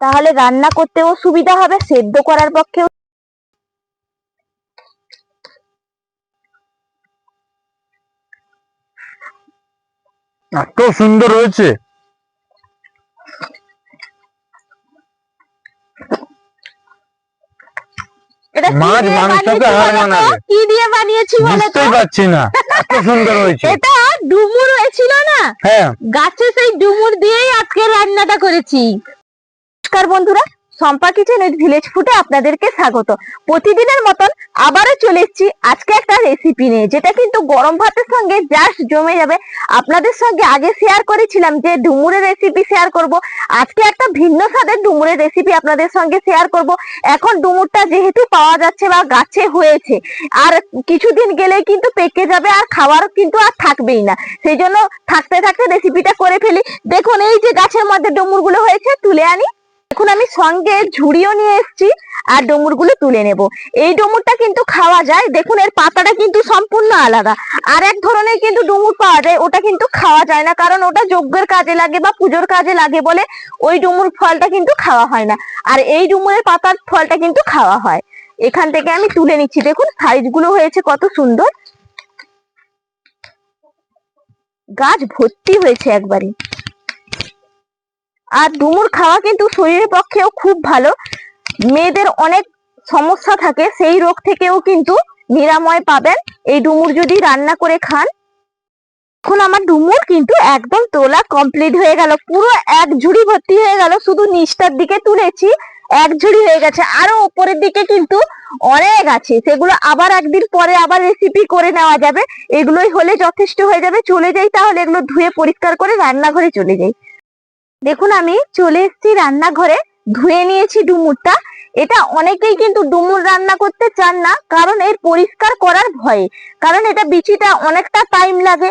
তাহলে রান্না করতেও সুবিধা হবে সেদ্ধ করার পক্ষেও এত সুন্দর হয়েছে। এটা কি মাছ দিয়ে মাংসকে বানিয়েছি হার বলো তো? মানাবে। কি দিয়ে বানিয়েছি বুঝতেই পারছি না। এত সুন্দর হয়েছে। এটা ডুমুর হয়েছিল না? হ্যাঁ। গাছে সেই ডুমুর দিয়েই আজকে রান্নাটা করেছি। নমস্কার বন্ধুরা সম্পা কিচেন উইথ ভিলেজ ফুডে আপনাদেরকে স্বাগত। প্রতিদিনের মতন আবারও চলে এসেছি আজকে একটা রেসিপি নিয়ে, যেটা কিন্তু গরম ভাতের সঙ্গে জাস্ট জমে যাবে। আপনাদের সঙ্গে আগে শেয়ার করেছিলাম যে ডুমুরের রেসিপি শেয়ার করব। আজকে একটা ভিন্ন স্বাদের ডুমুরের রেসিপি আপনাদের সঙ্গে শেয়ার করব। এখন ডুমুরটা যেহেতু পাওয়া যাচ্ছে বা গাছে হয়েছে, আর কিছুদিন গেলে কিন্তু পেকে যাবে আর খাওয়ার কিন্তু আর থাকবেই না। সেই জন্য থাকতে থাকতে রেসিপিটা করে ফেলি। দেখুন, এই যে গাছের মধ্যে ডুমুরগুলো হয়েছে, তুলে আনি। এখন আমি সঙ্গে ঝুড়িও নিয়ে এসেছি আর ডুমুরগুলো তুলে নেব। এই ডুমুরটা কিন্তু খাওয়া যায়। দেখুন, এর পাতাটা কিন্তু সম্পূর্ণ আলাদা। আর এক ধরনের কিন্তু ডুমুর পাওয়া যায়, ওটা কিন্তু খাওয়া যায় না, কারণ ওটা যজ্ঞের কাজে লাগে বা পুজোর কাজে লাগে বলে ওই ডুমুর ফলটা কিন্তু খাওয়া হয় না। আর এই ডুমুরের পাতার ফলটা কিন্তু খাওয়া হয়। এখান থেকে আমি তুলে নিচ্ছি। দেখুন সাইজগুলো হয়েছে কত সুন্দর। গাছ ভর্তি হয়েছে একবারে। আর ডুমুর খাওয়া কিন্তু শরীরের পক্ষেও খুব ভালো। মেয়েদের অনেক সমস্যা থাকে, সেই রোগ থেকেও কিন্তু নিরাময় পাবেন। এই ডুমুর যদি রান্না করে খান এখন আমার ডুমুর কিন্তু একদম তোলা কমপ্লিট হয়ে গেল। পুরো এক ঝুড়ি ভর্তি হয়ে গেল। শুধু নিচটার দিকে তুলেছি, এক ঝুড়ি হয়ে গেছে। আরও উপরের দিকে কিন্তু অনেক আছে। সেগুলো আবার একদিন পরে আবার রেসিপি করে নেওয়া যাবে। এগুলোই হলে যথেষ্ট হয়ে যাবে। চলে যাই তাহলে এগুলো ধুয়ে পরিষ্কার করে রান্নাঘরে চলে যাই। দেখুন আমি চলে এসেছি রান্নাঘরে। ধুয়ে নিয়েছি ডুমুরটা। এটা অনেকেই কিন্তু ডুমুর রান্না করতে চান না, কারণ এর পরিষ্কার করার ভয়ে। কারণ এটা বিচিটা অনেকটা টাইম লাগে।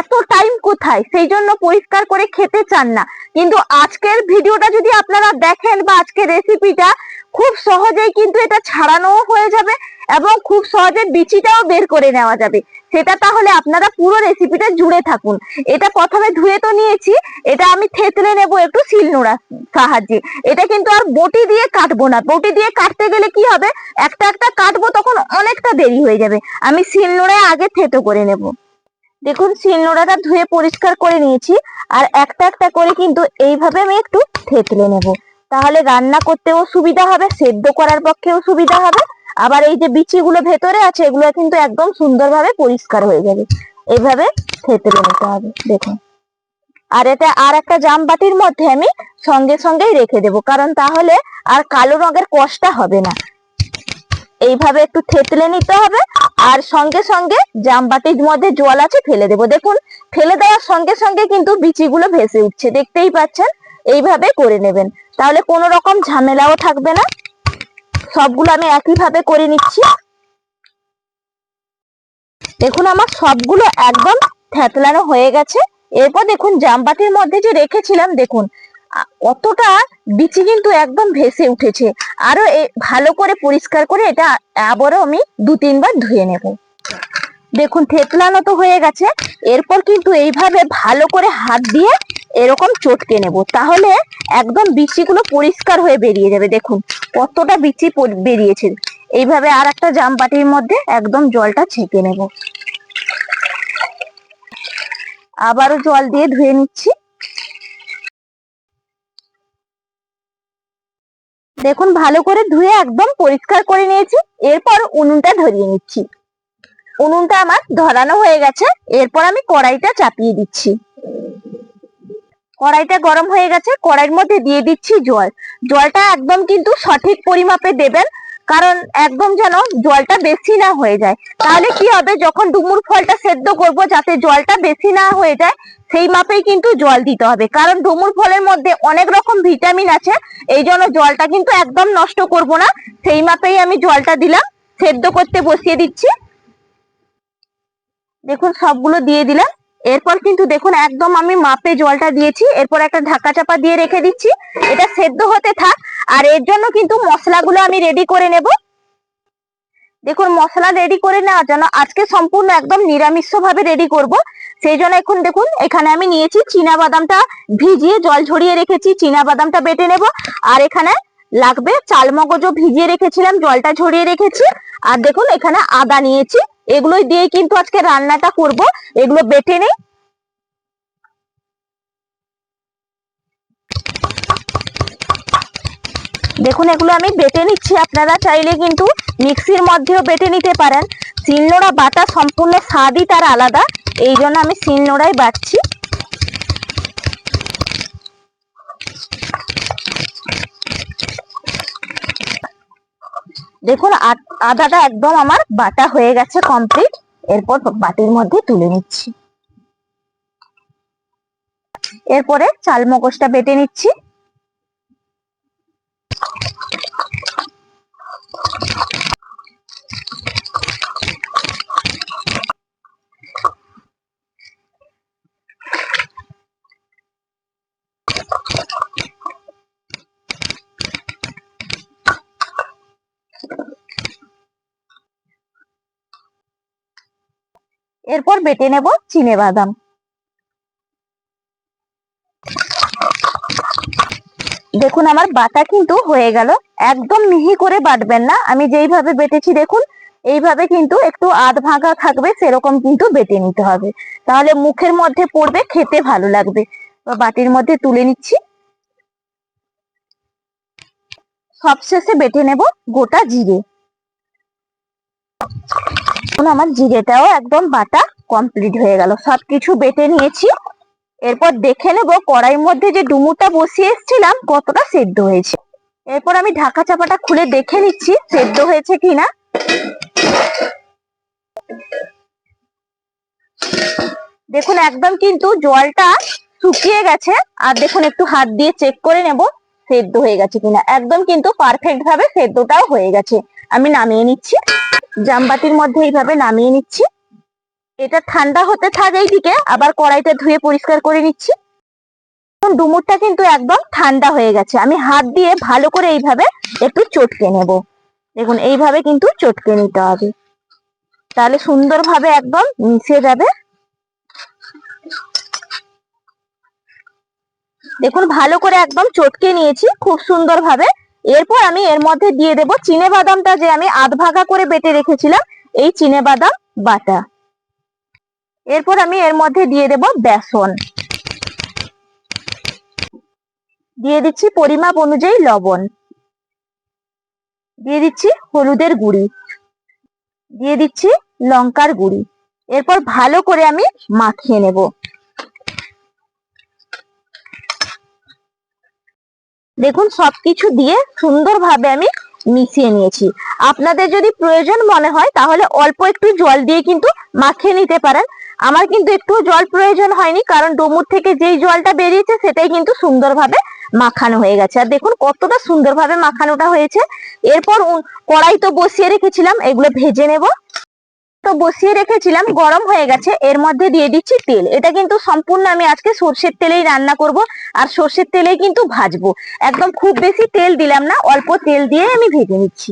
এত টাইম কোথায়? সেই জন্য পরিষ্কার করে খেতে চান না। কিন্তু আজকের ভিডিওটা যদি আপনারা দেখেন বা আজকের রেসিপিটা খুব সহজেই কিন্তু এটা ছাড়ানোও হয়ে যাবে এবং খুব সহজে বিচিটাও বের করে নেওয়া যাবে। সেটা তাহলে আপনারা পুরো রেসিপিটা জুড়ে থাকুন। এটা প্রথমে ধুয়ে তো নিয়েছি, এটা আমি থেতলে নেব একটু শিলনোড়ার সাহায্যে। এটা কিন্তু আর বটি দিয়ে কাটবো না। বটি দিয়ে কাটতে গেলে কি হবে? একটা একটা কাটবো তখন অনেকটা দেরি হয়ে যাবে। আমি শিলনোড়ায় আগে থেতো করে নেব। দেখুন শিলনোড়াটা ধুয়ে পরিষ্কার করে নিয়েছি, আর একটা একটা করে কিন্তু এইভাবে আমি একটু থেতলে নেব। তাহলে রান্না করতেও সুবিধা হবে, সেদ্ধ করার পক্ষেও সুবিধা হবে আবার এই যে বিচিগুলো ভেতরে আছে, এগুলো কিন্তু একদম সুন্দরভাবে পরিষ্কার হয়ে যাবে। এইভাবে থেতলে নিতে হবে, দেখুন। আর এটা আর একটা জাম বাটির মধ্যে আমি সঙ্গে সঙ্গেই রেখে দেব, কারণ তাহলে আর কালো রঙের কষটা হবে না। এইভাবে একটু থেতলে নিতে হবে, আর সঙ্গে সঙ্গে জাম বাটির মধ্যে জল আছে ফেলে দেব। দেখুন, ফেলে দেওয়ার সঙ্গে সঙ্গে কিন্তু বিচিগুলো ভেসে উঠছে, দেখতেই পাচ্ছেন? এইভাবে করে নেবেন। তাহলে কোনো রকম ঝামেলাও থাকবে না। সবগুলো আমি একইভাবে করে নিচ্ছি। দেখুন, আমার সবগুলো একদম থেতলানো হয়ে গেছে। এরপর দেখুন জামবাটির মধ্যে যে রেখেছিলাম, দেখুন কতটা বিচি কিন্তু একদম ভেসে উঠেছে। আরও ভালো করে পরিষ্কার করে এটা আবারও আমি দু, তিনবার ধুয়ে নেব। দেখুন, থেতলানো তো হয়ে গেছে। এরপর কিন্তু এইভাবে ভালো করে হাত দিয়ে এরকম চটকে নেব। তাহলে একদম বিচিগুলো পরিষ্কার হয়ে বেরিয়ে যাবে। দেখুন, কতটা বিচি বেরিয়েছে। এইভাবে আর একটা জাম বাটির মধ্যে একদম জলটা ছেঁকে নেব। আবারও জল দিয়ে ধুয়ে নিচ্ছি। দেখুন, ভালো করে ধুয়ে একদম পরিষ্কার করে নিয়েছি। এরপর উনুনটা ধরিয়ে নিচ্ছি। উনুনটা আমার ধরানো হয়ে গেছে। এরপর আমি কড়াইটা চাপিয়ে দিচ্ছি। কড়াইটা গরম হয়ে গেছে, কড়াইয়ের মধ্যে দিয়ে দিচ্ছি জল। জলটা একদম কিন্তু সঠিক পরিমাপে দেবেন, কারণ একদম যেন জলটা বেশি না হয়ে যায়। তাহলে কি হবে, যখন ডুমুর ফলটা সেদ্ধ করব যাতে জলটা বেশি না হয়ে যায়, সেই মাপেই কিন্তু জল দিতে হবে। কারণ ডুমুর ফলের মধ্যে অনেক রকম ভিটামিন আছে, এই জন্য জলটা কিন্তু একদম নষ্ট করব না। সেই মাপেই আমি জলটা দিলাম, সেদ্ধ করতে বসিয়ে দিচ্ছি। দেখুন, সবগুলো দিয়ে দিলাম। এরপর কিন্তু দেখুন, একদম আমি মাপে জলটা দিয়েছি। এরপর একটা ঢাকা চাপা দিয়ে রেখে দিচ্ছি। এটা সেদ্ধ হতে থাক। আর এর জন্য কিন্তু মশলাগুলো আমি রেডি করে নেব। দেখুন, মশলা রেডি করে নেওয়ার জন্য আজকে সম্পূর্ণ একদম নিরামিষ ভাবে রেডি করব। সেই জন্য এখন দেখুন, এখানে আমি নিয়েছি চীনা বাদামটা ভিজিয়ে জল ঝরিয়ে রেখেছি। চীনা বাদামটা বেটে নেব। আর এখানে লাগবে চাল মগজও ভিজিয়ে রেখেছিলাম, জলটা ঝরিয়ে রেখেছি। আর দেখুন, এখানে আদা নিয়েছি। এগুলোই দিয়ে কিন্তু আজকে রান্নাটা করব। এগুলো বেটে নেই। দেখুন, এগুলো আমি বেটে নিচ্ছি। আপনারা চাইলে কিন্তু মিক্সির মধ্যেও বেটে নিতে পারেন। শিলনোড়া বাটা সম্পূর্ণ স্বাদই তার আলাদা। এই জন্য আমি শিলনোড়াই বাটছি। দেখুন আদ- আদাটা একদম আমার বাটা হয়ে গেছে কমপ্লিট এরপর বাটির মধ্যে তুলে নিচ্ছি। এরপরে চাল মগজটা বেটে নিচ্ছি। এরপর বেটে নেব চিনে বাদাম। দেখুন, আমার বাটা কিন্তু হয়ে গেল। একদম মিহি করে বাটবেন না। আমি যেইভাবে বেটেছি, দেখুন, এইভাবে কিন্তু একটু আধ ভাঙা থাকবে, সেরকম কিন্তু বেটে নিতে হবে। তাহলে মুখের মধ্যে পড়বে, খেতে ভালো লাগবে। বাটির মধ্যে তুলে নিচ্ছি। সবশেষে বেটে নেব গোটা জিরে। আমার জিরেটাও একদম বাটা কমপ্লিট হয়ে গেল। সব কিছু বেটে নিয়েছি। এরপর দেখে নেব কড়াইয়ের মধ্যে যে ডুমুটা বসিয়ে এসেছিলাম কতটা সেদ্ধ হয়েছে। এরপর আমি ঢাকা চাপাটা খুলে দেখে নিচ্ছি সেদ্ধ হয়েছে কিনা। দেখুন একদম কিন্তু জলটা শুকিয়ে গেছে। আর দেখুন একটু হাত দিয়ে চেক করে নেব। সেদ্ধ হয়ে গেছে কিনা। একদম কিন্তু পারফেক্ট ভাবে সেদ্ধটাও হয়ে গেছে। আমি নামিয়ে নিচ্ছি। জামবাতির মধ্যে এইভাবে নামিয়ে নিচ্ছি। এটা ঠান্ডা হতে থাকে এইদিকে, আবার কড়াইটা ধুয়ে পরিষ্কার করে নিচ্ছি। এখন ডুমুরটা কিন্তু একদম ঠান্ডা হয়ে গেছে। আমি হাত দিয়ে ভালো করে এইভাবে একটু চটকে নেব। দেখুন, এইভাবে কিন্তু চটকে নিতে হবে। তাহলে সুন্দরভাবে একদম মিশে যাবে। দেখুন, ভালো করে একদম চটকে নিয়েছি খুব সুন্দরভাবে। এরপর আমি এর মধ্যে দিয়ে দেব চিনে বাদামটা যে আমি আধ ভাগা করে বেটে রেখেছিলাম, এই চিনে বাদাম বাটা। এরপর আমি এর মধ্যে দিয়ে দেব বেসন। দিয়ে দিচ্ছি পরিমাপ অনুযায়ী লবণ। দিয়ে দিচ্ছি হলুদের গুঁড়ি। দিয়ে দিচ্ছি লঙ্কার গুঁড়ি। এরপর ভালো করে আমি মাখিয়ে নেব। দেখুন, সবকিছু দিয়ে সুন্দরভাবে আমি মিশিয়ে নিয়েছি। আপনাদের যদি প্রয়োজন মনে হয়, তাহলে অল্প একটু জল দিয়ে কিন্তু মাখিয়ে নিতে পারেন। আমার কিন্তু একটু জল প্রয়োজন হয়নি, কারণ ডুমুর থেকে যেই জলটা বেরিয়েছে, সেটাই কিন্তু সুন্দরভাবে মাখানো হয়ে গেছে। আর দেখুন, কতটা সুন্দরভাবে মাখানোটা হয়েছে। এরপর কড়াই তো বসিয়ে রেখেছিলাম, এগুলো ভেজে নেব। তো বসিয়ে রেখেছিলাম, গরম হয়ে গেছে, এর মধ্যে দিয়ে দিচ্ছি তেল। এটা কিন্তু সম্পূর্ণ আমি আজকে সর্ষের তেলেই রান্না করব, আর সর্ষের তেলেই কিন্তু ভাজবো। একদম খুব বেশি তেল দিলাম না, অল্প তেল দিয়ে আমি ভেজে নিচ্ছি।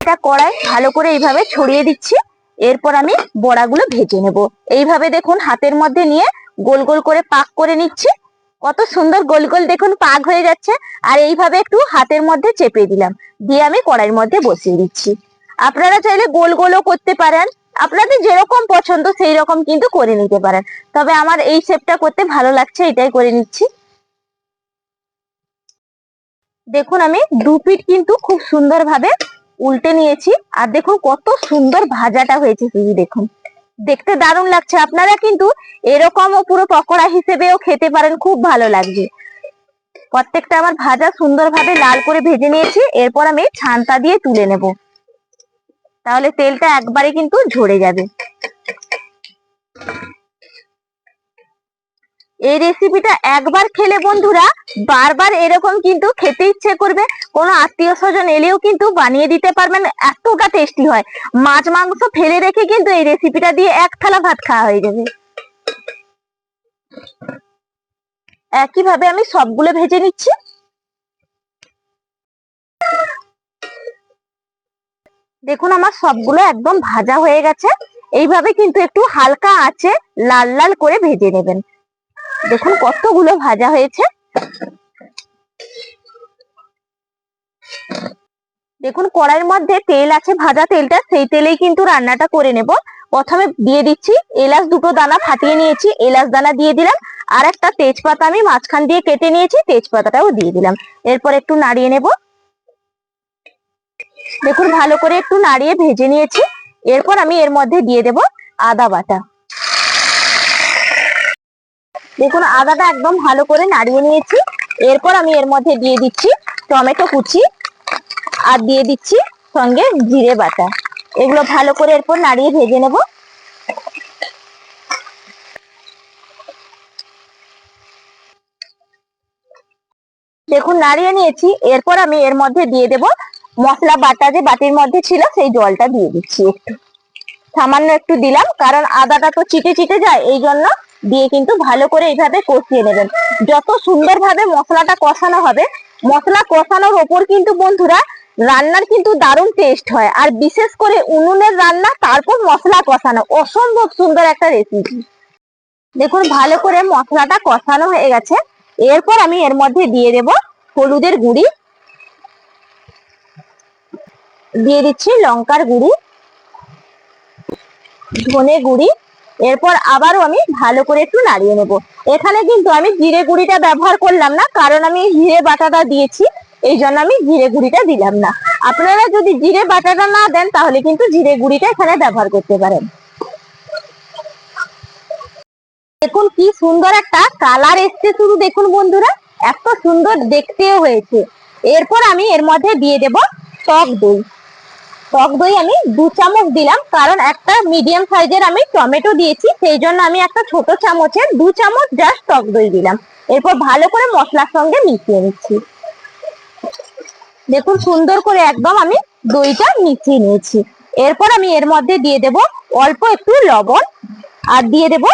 এটা কড়াই ভালো করে এইভাবে ছড়িয়ে দিচ্ছি, এরপর আমি বড়াগুলো ভেজে নেব। এইভাবে দেখুন, হাতের মধ্যে নিয়ে গোল গোল করে পাক করে নিচ্ছি। কত সুন্দর গোল গোল দেখুন, পাক হয়ে যাচ্ছে। আর এইভাবে একটু হাতের মধ্যে চেপে দিলাম, দিয়ে আমি কড়াইয়ের মধ্যে বসিয়ে দিচ্ছি। আপনারা চাইলে গোল গোলও করতে পারেন। আপনাদের যেরকম পছন্দ সেই রকম কিন্তু করে নিতে পারেন। তবে আমার এই শেপটা করতে ভালো লাগছে, এটাই করে নিচ্ছি। দেখুন, আমি দু পিঠ কিন্তু খুব সুন্দরভাবে উল্টে নিয়েছি। আর দেখুন, কত সুন্দর ভাজাটা হয়েছে শুধু দেখুন। দেখতে দারুণ লাগছে। আপনারা কিন্তু এরকমও পুরো পকোড়া হিসেবেও খেতে পারেন, খুব ভালো লাগবে প্রত্যেকটা আমার ভাজা সুন্দরভাবে লাল করে ভেজে নিয়েছি। এরপর আমি ছানটা দিয়ে তুলে নেব। তাহলে তেলটা একবারে কিন্তু ঝরে যাবে। এই রেসিপিটা একবার খেলে বন্ধুরা, বারবার এরকম কিন্তু খেতে ইচ্ছে করবে। কোনো আত্মীয় স্বজন এলেও কিন্তু বানিয়ে দিতে পারবেন, এতটা টেস্টি হয়। মাছ, মাংস ফেলে রেখে কিন্তু এই রেসিপিটা দিয়ে এক থালা ভাত খাওয়া হয়ে যাবে। একইভাবে আমি সবগুলো ভেজে নিচ্ছি। দেখুন আমার সবগুলো একদম ভাজা হয়ে গেছে। এইভাবে কিন্তু একটু হালকা আছে, লাল লাল করে ভেজে নেবেন। দেখুন কতগুলো ভাজা হয়েছে। দেখুন কড়াইয়ের মধ্যে তেল আছে, ভাজা তেলটা, সেই তেলেই কিন্তু রান্নাটা করে নেব। প্রথমে দিয়ে দিচ্ছি এলাচ দুটো দানা ফাটিয়ে নিয়েছি, এলাচ দানা দিয়ে দিলাম, আর একটা তেজপাতা আমি মাঝখান দিয়ে কেটে নিয়েছি, তেজপাতাটাও দিয়ে দিলাম। এরপর একটু নাড়িয়ে নেব। দেখুন, ভালো করে একটু নাড়িয়ে ভেজে নিয়েছি। এরপর আমি এর মধ্যে দিয়ে দেব আদা বাটা। দেখুন, আদাটা একদম ভালো করে নাড়িয়ে নিয়েছি। এরপর আমি এর মধ্যে দিয়ে দিচ্ছি টমেটো কুচি আর দিয়ে দিচ্ছি সঙ্গে জিরে বাটা। এগুলো ভালো করে এরপর নাড়িয়ে ভেজে নেব। দেখুন, নাড়িয়ে নিয়েছি। এরপর আমি এর মধ্যে দিয়ে দেব মশলা বাটা যে বাটির মধ্যে ছিল, সেই জলটা দিয়ে দিচ্ছি একটু। সামান্য একটু দিলাম, কারণ আদাটা তো চিটে চিটে যায়, এই জন্য দিয়ে কিন্তু ভালো করে এইভাবে কষিয়ে নেবেন। যত সুন্দরভাবে মশলাটা কষানো হবে, মশলা কষানোর ওপর কিন্তু বন্ধুরা, রান্নার কিন্তু দারুণ টেস্ট হয়। আর বিশেষ করে উনুনের রান্না, তারপর মশলা কষানো, অসম্ভব সুন্দর একটা রেসিপি দেখুন, ভালো করে মশলাটা কষানো হয়ে গেছে। এরপর আমি এর মধ্যে দিয়ে দেব হলুদের গুঁড়ি দিয়ে দিচ্ছি লঙ্কার গুঁড়ি, ধনে গুঁড়ি, এরপর আবারও আমি ভালো করে একটু নাড়িয়ে নেব। এখানে কিন্তু আমি জিরে গুঁড়িটা ব্যবহার করলাম না, কারণ আমি জিরে বাটাটা দিয়েছি, এই জন্য আমি জিরে গুঁড়িটা দিলাম না। আপনারা যদি জিরে বাটাটা না দেন, তাহলে কিন্তু জিরে গুঁড়িটা এখানে ব্যবহার করতে পারেন। দেখুন কি সুন্দর একটা কালার এসছে শুধু, দেখুন বন্ধুরা, এত সুন্দর দেখতেও হয়েছে। এরপর আমি এর মধ্যে দিয়ে দেব টক দই। টক দই আমি দু চামচ দিলাম, কারণ একটা মিডিয়াম সাইজের আমি টমেটো দিয়েছি, সেই জন্য আমি একটা ছোট চামচের দু চামচ জাস্ট টক দই দিলাম। এরপর ভালো করে মশলার সঙ্গে মিশিয়ে নিচ্ছি। দেখুন, সুন্দর করে একদম আমি দইটা মিশিয়ে নিয়েছি। এরপর আমি এর মধ্যে দিয়ে দেব অল্প একটু লবণ আর দিয়ে দেব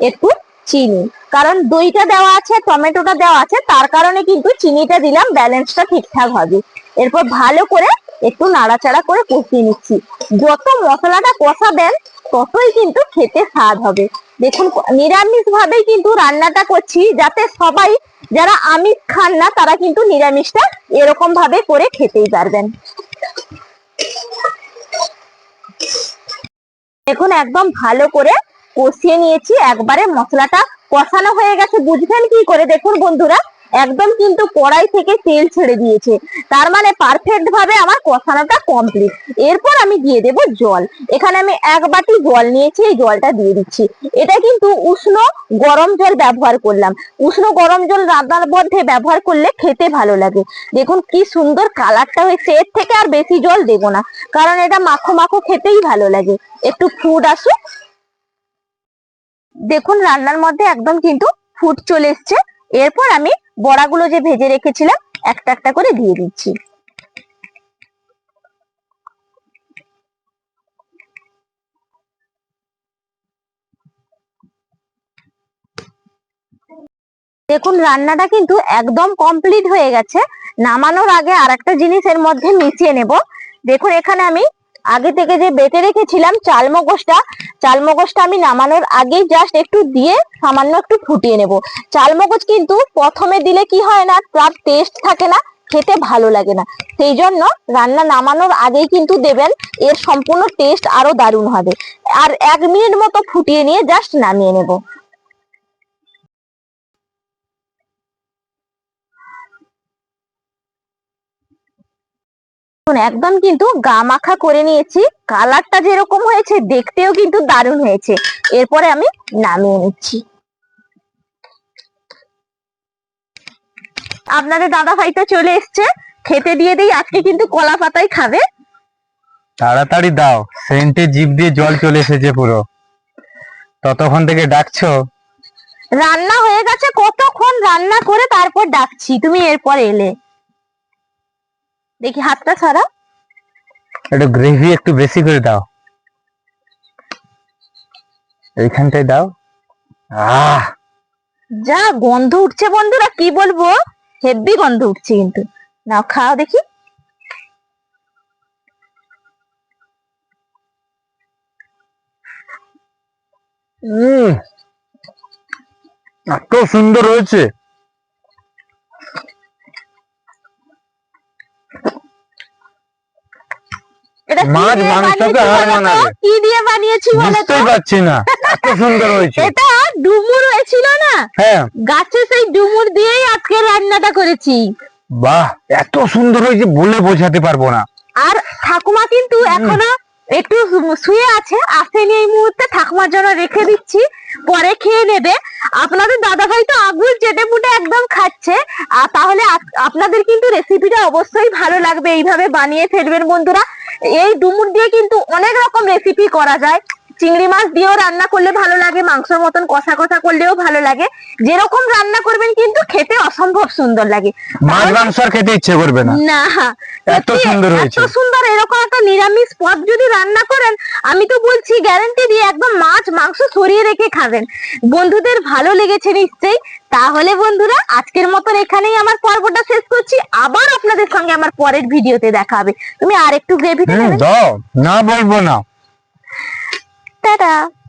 একটু চিনি। কারণ দইটা দেওয়া আছে, টমেটোটা দেওয়া আছে, তার কারণে কিন্তু চিনিটা দিলাম ব্যালেন্সটা ঠিকঠাক হবে। এরপর ভালো করে একটু নাড়াচাড়া করে কষিয়ে নিচ্ছি। যত মশলাটা কষাবেন ততই কিন্তু খেতে স্বাদ হবে। দেখুন নিরামিষ ভাবেই কিন্তু রান্নাটা করছি, যাতে সবাই যারা আমিষ খান না, তারা কিন্তু নিরামিষটা এরকম ভাবে করে খেতেই পারবেন। দেখুন, একদম ভালো করে কষিয়ে নিয়েছি। একবারে মশলাটা কষানো হয়ে গেছে। বুঝবেন কি করে? দেখুন, বন্ধুরা একদম কিন্তু কড়াই থেকে তেল ছেড়ে দিয়েছে। তার মানে পারফেক্ট ভাবে আমার কষানোটা কমপ্লিট এরপর আমি দিয়ে দেব জল। এখানে আমি এক বাটি জল নিয়েছি, এই জলটা দিয়ে দিচ্ছি। এটা কিন্তু উষ্ণ গরম জল ব্যবহার করলাম। উষ্ণ গরম জল রান্নার মধ্যে ব্যবহার করলে খেতে ভালো লাগে। দেখুন কি সুন্দর কালারটা হয়েছে। এর থেকে আর বেশি জল দেব না, কারণ এটা মাখো মাখো খেতেই ভালো লাগে। একটু ফুড আসুক। দেখুন রান্নার মধ্যে একদম কিন্তু ফুট চলে এসছে। এরপর আমি বড়াগুলো যে ভেজে রেখেছিলাম, একটা একটা করে দিয়ে দিচ্ছি। দেখুন, রান্নাটা কিন্তু একদম কমপ্লিট হয়ে গেছে। নামানোর আগে আর একটা জিনিস এর মধ্যে মিশিয়ে নেব। দেখুন, এখানে আমি আগে থেকে যে বেটে রেখেছিলাম চাল মগজটা চাল মগজটা আমি নামানোর আগেই জাস্ট একটু দিয়ে সামান্য একটু ফুটিয়ে নেব। চাল মগজ কিন্তু প্রথমে দিলে কি হয় না, তার টেস্ট থাকে না, খেতে ভালো লাগে না। সেই জন্য রান্না নামানোর আগেই কিন্তু দেবেন, এর সম্পূর্ণ টেস্ট আরও দারুণ হবে। আর এক মিনিট মতো ফুটিয়ে নিয়ে জাস্ট নামিয়ে নেব। দেখুন, একদম কিন্তু গা মাখা করে নিয়েছি। কালারটা যেরকম হয়েছে দেখতেও কিন্তু দারুণ হয়েছে। এরপরে আমি নামিয়ে নিচ্ছি। আপনাদের দাদা ভাই তো চলে এসছে। খেতে দিয়ে দিই আজকে কিন্তু কলা পাতাই খাবে। তাড়াতাড়ি দাও সেন্টে জিভ দিয়ে জল চলে এসেছে পুরো। ততক্ষণ থেকে ডাকছো? রান্না হয়ে গেছে কতক্ষণ রান্না করে তারপর ডাকছি। তুমি এরপর এলে। দেখি হাতটা ছাড়া। একটু গ্রেভি একটু বেশি করে দাও। এইখানটায় দাও। আহ! যা গন্ধ উঠছে বন্ধুরা কি বলব? হেভি গন্ধ উঠছে কিন্তু। নাও খাও দেখি। এত সুন্দর হয়েছে। এটা মাছ মাংসকে হার মানাবে। কি দিয়ে বানিয়েছি বলো তো? বুঝতেই না। এত সুন্দর হয়েছে। এটা ডুমুর হয়েছিল না? হ্যাঁ। গাছে সেই ডুমুর দিয়েই আজকে রান্নাটা করেছি। বাহ এত সুন্দর হয়েছে বলে বোঝাতে পারব না। আর ঠাকুমা কিন্তু এখনও একটু শুয়ে আছে, আসেনি এই মুহূর্তে, ঠাকুমার জন্য রেখে দিচ্ছি, পরে খেয়ে নেবে। আপনাদের দাদা ভাই তো আগুন চেটে মুটে একদম খাচ্ছে। আর তাহলে আপনাদের কিন্তু রেসিপিটা অবশ্যই ভালো লাগবে, এইভাবে বানিয়ে ফেলবেন বন্ধুরা। এই ডুমুর দিয়ে কিন্তু অনেক রকম রেসিপি করা যায়। চিংড়ি মাছ দিয়েও রান্না করলে ভালো লাগে মাংসর মতন কষা কষা করলেও ভালো লাগে। যেরকম রান্না করবেন কিন্তু খেতে অসম্ভব সুন্দর লাগে। মাছ মাংস খেতে ইচ্ছে করবে না। না এত সুন্দর হয়েছে। এত সুন্দর এরকম একটা নিরামিষ পদ যদি রান্না করেন আমি তো বলছি গ্যারান্টি দিয়ে একদম মাছ মাংস সরিয়ে রেখে খাবেন। বন্ধুদের ভালো লেগেছে নিশ্চয়ই। তাহলে বন্ধুরা আজকের মতন এখানেই আমার পর্বটা শেষ করছি। আবার আপনাদের সঙ্গে আমার পরের ভিডিওতে দেখা হবে। তুমি আর একটু দাও না বলব না। 哒哒。